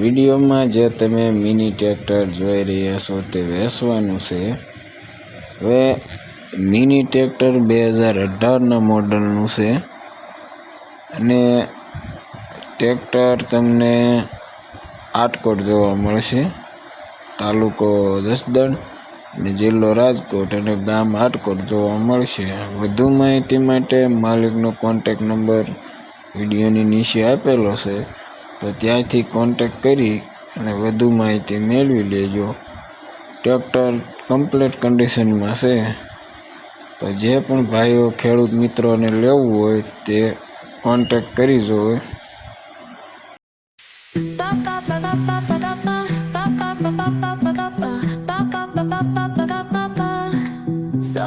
વિડીયોમાં જે તમે મિની ટ્રેક્ટર જોઈ રહ્યા છો તે વેચવાનું છે. હવે મિની ટ્રેક્ટર બે હજાર અઢારના મોડલનું છે. અને ટ્રેક્ટર તમને આટકોટ જોવા મળશે. તાલુકો જસદણ અને જિલ્લો રાજકોટ અને ગામ આટકોટ જોવા મળશે. વધુ માહિતી માટે માલિકનો કોન્ટેક નંબર વિડીયોની નીચે આપેલો છે. તો ત્યાંથી કોન્ટેક કરી અને વધુ માહિતી મેળવી લેજો. ટ્રેક્ટર કમ્પ્લીટ કન્ડિશનમાં છે. તો જે પણ ભાઈઓ ખેડૂત મિત્રોને લેવું હોય તે કોન્ટેક કરી જોવે So